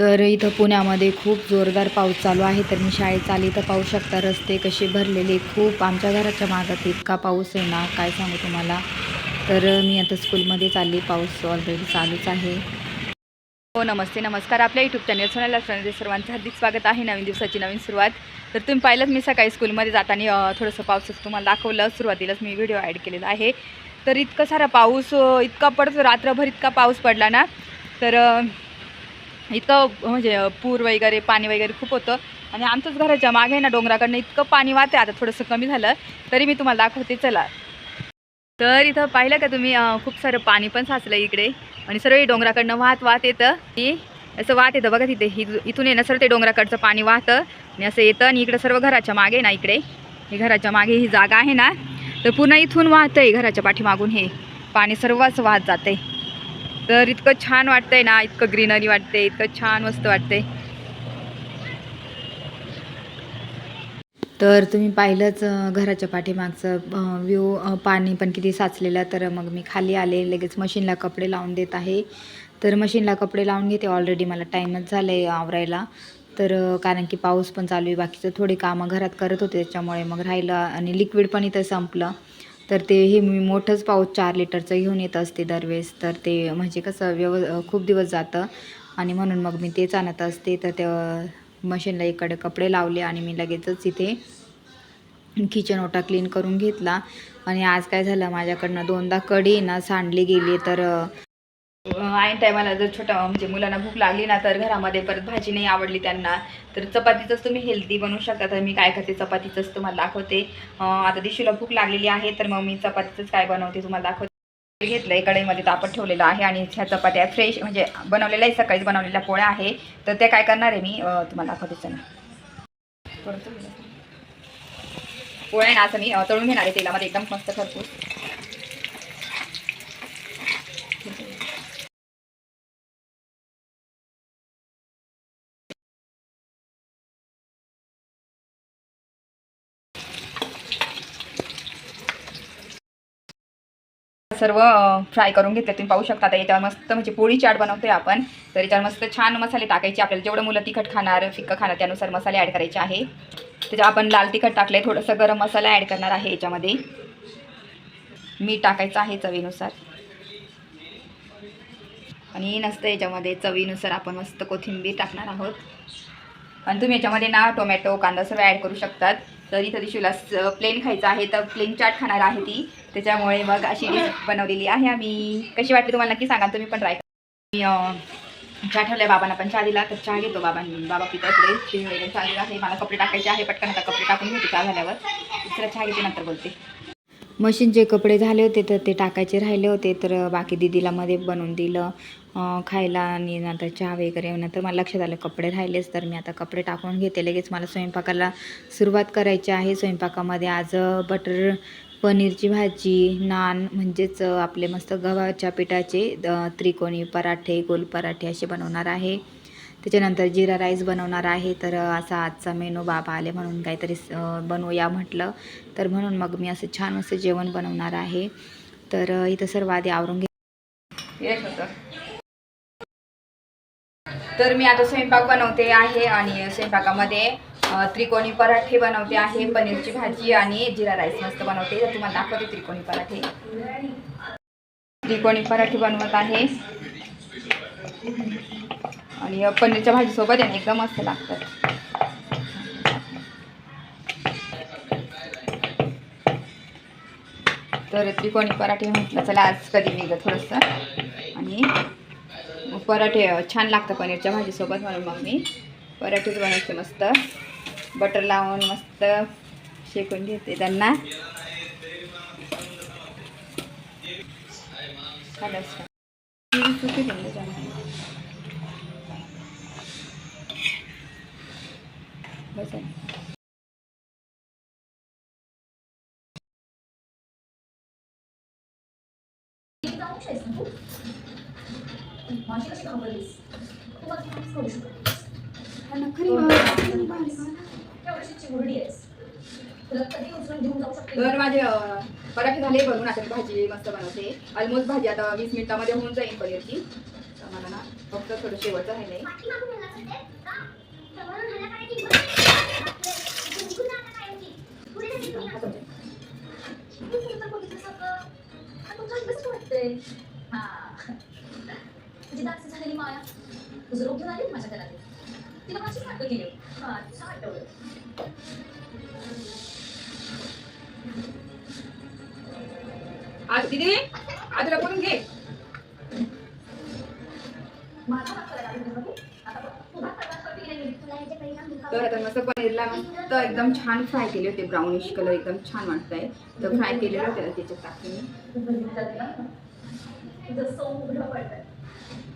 तर इथं पुण्यामध्ये खूप जोरदार पाऊस चालू आहे. तर मी शाळेत आली तर पाहू शकता रस्ते कसे भरलेले खूप आमच्या घराच्या मागात इतका पाऊस आहे ना काय सांगू तुम्हाला? तर मी आता स्कूलमध्ये चालली पाऊस ऑलरेडी चालूच आहे. हो नमस्ते नमस्कार. आपल्या यूट्यूब चॅनल सोनाला सोनाली सर्वांचं हार्दिक स्वागत आहे. नवीन दिवसाची नवीन सुरुवात. तर तुम्ही पाहिलंच मी सकाळी स्कूलमध्ये जाताना थोडंसं पावसाचं तुम्हाला दाखवलं. सुरुवातीलाच मी व्हिडिओ ॲड केलेला आहे. तर इतका सारा पाऊस इतका पडतो रात्रभर इतका पाऊस पडला ना तर इतकं म्हणजे पूर वगैरे पाणी वगैरे खूप होतं. आणि आमचंच घराच्या मागे आहे ना डोंगराकडनं इतकं पाणी वाहते आता थोडंसं कमी झालं तरी मी तुम्हाला दाखवते चला. तर इथं पाहिलं का तुम्ही खूप सारं पाणी पण साचलं इकडे. आणि सर्व डोंगराकडनं वाहत वाहत येतं. की असं वाहत येतं बघा तिथे इथून येणं सर ते डोंगराकडचं पाणी वाहतं. आणि असं येतं आणि इकडं सर्व घराच्या मागे ना इकडे. हे घराच्या मागे ही जागा आहे ना. तर पुन्हा इथून वाहतं आहे घराच्या पाठीमागून हे. पाणी सर्व असं वाहत जाते तर इतकं छान वाटतंय ना इतकं ग्रीनरी वाटते इतकं छान मस्त वाटते तर तुम्ही पाहिलंच घराच्या पाठीमागचं व्ह्यू पाणी पण किती साचलेलं तर मग मी खाली आले लगेच मशीनला कपडे लावून देत आहे. तर मशीनला कपडे लावून घेते ऑलरेडी मला टाईमच झालं आहे आवरायला. तर कारण की पाऊस पण चालू आहे बाकीचं थोडी कामं घरात करत होते त्याच्यामुळे मग राहिलं आणि लिक्विड पण इथं संपलं. तर ते हे मी मोठंच पाऊस चार लिटरचं घेऊन येत असते दरवेळेस. तर ते म्हणजे कसं व्यव खूप दिवस जातं आणि म्हणून मग मी तेच आणत असते. तर त्या मशीनला इकडे कपडे लावले आणि मी लगेचच इथे किचन ओटा क्लीन करून घेतला. आणि आज काय झालं? माझ्याकडनं दोनदा कढी ना सांडली गेली तर ऐन टायमाला जर छोटा म्हणजे मुलांना भूक लागली ना तर घरामध्ये परत भाजी नाही आवडली त्यांना तर चपातीचंच तुम्ही हेल्दी बनवू शकता. तर मी काय करते चपातीचंच तुम्हाला दाखवते. आता दिशूला भूक लागलेली आहे तर मग मी चपातीचंच काय बनवते तुम्हाला दाखवते. घेतलं कढईमध्ये तापत ठेवलेलं आहे आणि ह्या चपात्या फ्रेश म्हणजे बनवलेल्या आहे सकाळीच बनवलेल्या पोळ्या आहे. तर त्या काय करणार आहे मी तुम्हाला दाखवते चला. पोळ्या आहे ना असं मी तळून घेणार आहे तेलामध्ये एकदम मस्त खरपूस सर्व फ्राय करून घेतले. तुम्ही पाहू शकता आता याच्यावर मस्त म्हणजे पोळी चाट बनवतोय आपण. तर याच्यावर मस्त छान मसाले टाकायचे. आपल्याला जेवढं मुलं तिखट खाणार फिक्कं खाणार त्यानुसार मसाले ॲड करायचे आहे. त्याच्यावर आपण लाल तिखट टाकले थोडंसं गरम मसाला ॲड करणार आहे याच्यामध्ये. मीठ टाकायचं आहे चवीनुसार. आणि नसतं याच्यामध्ये चवीनुसार आपण मस्त कोथिंबीर टाकणार आहोत. आणि तुम्ही याच्यामध्ये ना टोमॅटो कांदा सर्व ॲड करू शकतात. तर इथं दिशूला प्लेन खायचं आहे तर प्लेन चाट खाणार आहे ती. त्याच्यामुळे मग अशी डिश बनवलेली आहे आम्ही. कशी वाटली तुम्हाला नक्की सांगा तुम्ही पण ट्राय करा. मी चहा ठेवल्या बाबांना पण चहा दिला तर चहा घेतो बाबांनी बाबा पिता पुढे वगैरे चहा दिला आहे मला कपडे टाकायचे आहे पटकन आता कपडे टाकून घेते चहा झाल्यावर. दुसरा चहा घेते नंतर बोलते. मशीनचे कपडे झाले होते तर ते टाकायचे राहिले होते. तर बाकी दिदीला मध्ये बनवून दिलं खायला आणि नंतर चहा वगैरे. नंतर मला लक्षात आलं कपडे राहिलेच. तर मी आता कपडे टाकून घेते. लगेच मला स्वयंपाकाला सुरुवात करायची आहे. स्वयंपाकामध्ये आज बटर पनीरची भाजी नान म्हणजेच आपले मस्त गव्हाच्या पिठाचे त्रिकोणी पराठे गोल पराठे असे बनवणार आहे. त्याच्यानंतर जिरा राईस बनवणार आहे. तर असा आजचा मेनू बाबा आले म्हणून काहीतरी बनवूया म्हटलं. तर म्हणून मग मी असं छान असं जेवण बनवणार आहे. तर इथं सर्व आधी आवरून घे. तर मी आता स्वयंपाक बनवते आहे आणि स्वयंपाकामध्ये त्रिकोणी पराठे बनवते आहे. पनीरची भाजी आणि जिरा राईस मस्त बनवते. तर तुम्हाला दाखवते त्रिकोणी पराठे. त्रिकोणी पराठे बनवत आहे. आणि पनीरच्या भाजीसोबत आहे एकदम मस्त लागतात. तर त्रिकोणी पराठे म्हटलं चला आज कधी वेगळं थोडंसं. आणि पराठे छान लागतं पनीरच्या भाजीसोबत म्हणून मग मी पराठेच बनवते मस्त. बटर लावून मस्त शेकून घेते त्यांना. झालं तर माझे अं, पराठे झाले बनवून आता भाजी मस्त बनवते. ऑलमोस्ट भाजी आता वीस मिनिटामध्ये होऊन जाईल पनीरची. मला ना फक्त थोडं शेवटचं राहिलंय. आज सर्वात कमी गेला घे. तर आता मस्त पनीरला मस्त एकदम छान फ्राय केले होते ब्राउनिश कलर एकदम छान वाटतंय. तर फ्राय केलेलं होतं त्याच्या टाकते ना?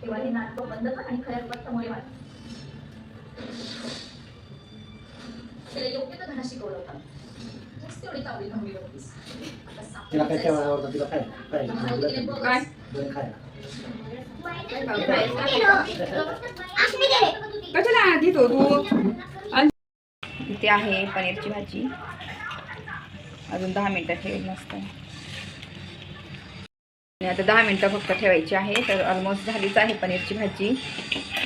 तेव्हा हे नाटकं बंद आणि खऱ्या समोर त्याला योग्य तर धडा शिकवला होता तूच तेवढी तावडी भावली होतीस आता सापडून तिला काय आवडतं तिला काय काय भावलीने बघ. काय दोन खायला काय खाऊ? फ्राय कशाला घेतो तू आणि इथे आहे पनीरची भाजी अजून दहा मिनटं ठेवेल मस्त आणि आता दहा मिनटं फक्त ठेवायची आहे. तर ऑलमोस्ट झालीच आहे पनीरची भाजी.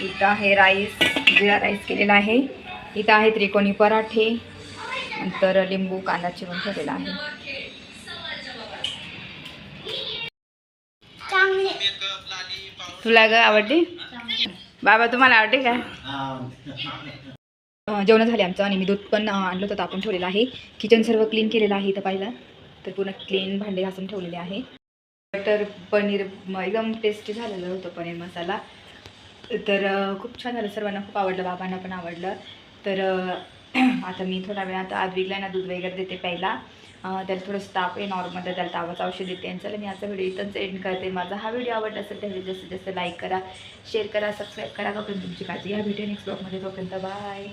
इथं आहे राईस जिरा राईस केलेला आहे. इथं आहे त्रिकोणी पराठे. नंतर लिंबू कांदा चिरून ठेवलेला आहे. तुला ग आवडते बाबा तुम्हाला आवडते का? जेवण झाले आमचं आणि मी दूध पण आणलं होतं तापून ठेवलेलं आहे. किचन सर्व क्लीन केलेलं आहे इथं पाहिलं. तर पूर्ण क्लीन भांडे घासून ठेवलेले आहे. तर पनीर एकदम टेस्टी झालेलं होतं पनीर मसाला. तर खूप छान झालं. सर्वांना खूप आवडलं बाबांना पण आवडलं. तर आता मी थोडा वेळ आता आदविकला ना दूध वगैरे देते प्यायला. त्याला थोडंसं ताप आहे नॉर्मल त्याला तापाचं औषध देते. आणि चला मी आजचा व्हिडिओ इथंच एंड करते. माझा हा व्हिडिओ आवडला असेल तर जास्तीत जास्त लाईक करा शेअर करा सबस्क्राईब करा. तोपर्यंत तुमची काळजी या व्हिडिओ नेक्स्ट ब्लॉगमध्ये तोपर्यंत बाय